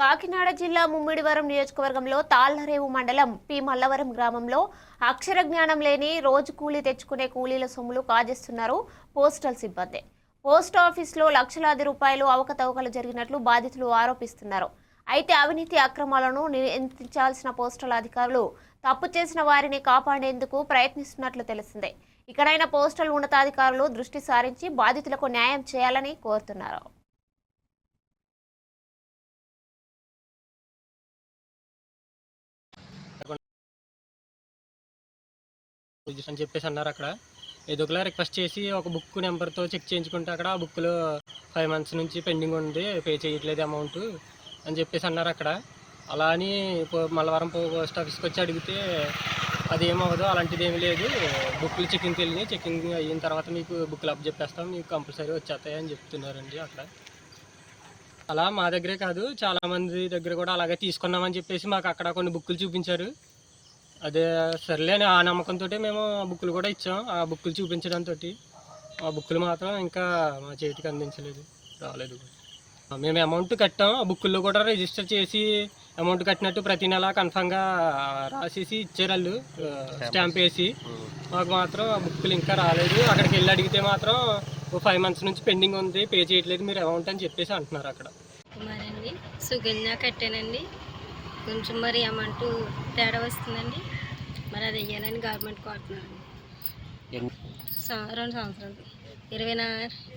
కాకినాడ జిల్లా ముమ్మిడివరం నియోజకవర్గంలో తాళ్ళరేవు మండలం పి. మల్లవరం గ్రామంలో అక్షర జ్ఞానం లేని రోజు కూలీ తెచ్చుకునే కూలీల సొమ్ములు కాజేస్తున్నారు పోస్టల్ సిబ్బంది. పోస్ట్ ఆఫీస్లో లక్షలాది రూపాయలు అవకతవకలు జరిగినట్లు బాధితులు ఆరోపిస్తున్నారు. అయితే అవినీతి అక్రమాలను నియంత్రించాల్సిన పోస్టల్ అధికారులు తప్పు చేసిన వారిని కాపాడేందుకు ప్రయత్నిస్తున్నట్లు తెలిసిందే. ఇకనైనా పోస్టల్ ఉన్నతాధికారులు దృష్టి సారించి బాధితులకు న్యాయం చేయాలని కోరుతున్నారు. అని చెప్పేసి అన్నారు అక్కడ. ఏదో ఒకలా రిక్వెస్ట్ చేసి ఒక బుక్ నెంబర్తో చెక్ చేయించుకుంటే అక్కడ ఆ బుక్లో ఫైవ్ మంత్స్ నుంచి పెండింగ్ ఉంది పే చేయట్లేదు అమౌంట్ అని చెప్పేసి అన్నారు అక్కడ. అలా అని పో- మల్లవరం పో- పోస్ట్ ఆఫీస్కి వచ్చి అడిగితే అది అలాంటిది ఏమీ లేదు. బుక్లు చెకింగ్కి వెళ్ళి చెకింగ్ అయిన తర్వాత మీకు బుక్లు అప్ చెప్పేస్తాం మీకు కంపల్సరీ వచ్చేస్తాయి అని చెప్తున్నారండి అక్కడ. అలా మా దగ్గరే కాదు చాలా మంది దగ్గర కూడా అలాగే తీసుకున్నామని చెప్పేసి మాకు అక్కడ కొన్ని బుక్కులు చూపించారు. అదే సర్లే ఆ నమ్మకంతో మేము ఆ బుక్కులు కూడా ఇచ్చాం. ఆ బుక్కులు చూపించడంతో ఆ బుక్కులు మాత్రం ఇంకా మా చేతికి అందించలేదు. రాలేదు. మేము అమౌంట్ కట్టాం. ఆ బుక్కుల్లో కూడా రిజిస్టర్ చేసి అమౌంట్ కట్టినట్టు ప్రతి నెల కన్ఫామ్గా రాసేసి ఇచ్చారు వాళ్ళు. స్టాంప్ వేసి. మాకు మాత్రం ఆ బుక్కులు ఇంకా రాలేదు. అక్కడికి వెళ్ళి అడిగితే మాత్రం ఓ ఫైవ్ మంత్స్ నుంచి పెండింగ్ ఉంది. పే చేయట్లేదు. మీరు అమౌంట్ అని చెప్పేసి అంటున్నారు అక్కడ. సుగన్య కట్టానండి కొంచెం మరి అమౌంట్ తేడా వస్తుందండి. మరి అది వెయ్యాలని గవర్నమెంట్ కోరుతున్నాను రెండు సంవత్సరాలు. ఇరవై నా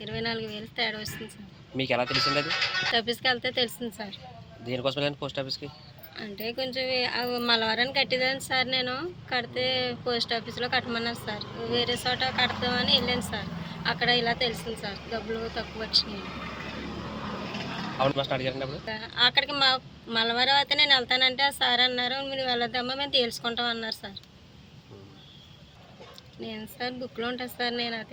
ఇరవై నాలుగు వేలు తేడా వస్తుంది సార్. మీకు ఎలా తెలిసింది అది? ఆఫీస్కి వెళ్తే తెలిసింది సార్. దేనికోసం పోస్ట్ ఆఫీస్కి? అంటే కొంచెం మలవరాన్ని కట్టేదాన్ని సార్ నేను. కడితే పోస్ట్ ఆఫీస్లో కట్టమన్నారు సార్. వేరే చోట కడతామని వెళ్ళాను సార్. అక్కడ ఇలా తెలిసింది సార్. డబ్బులు తక్కువ వచ్చినాయి అక్కడికి మా మలవరం అయితే నేను వెళ్తానంటే ఆ సార్ అన్నారు మీరు వెళ్ళొద్దమ్మా మేము తేల్చుకుంటాం అన్నారు సార్. నేను సార్ బుక్లో ఉంటుంది సార్ నేను అయితే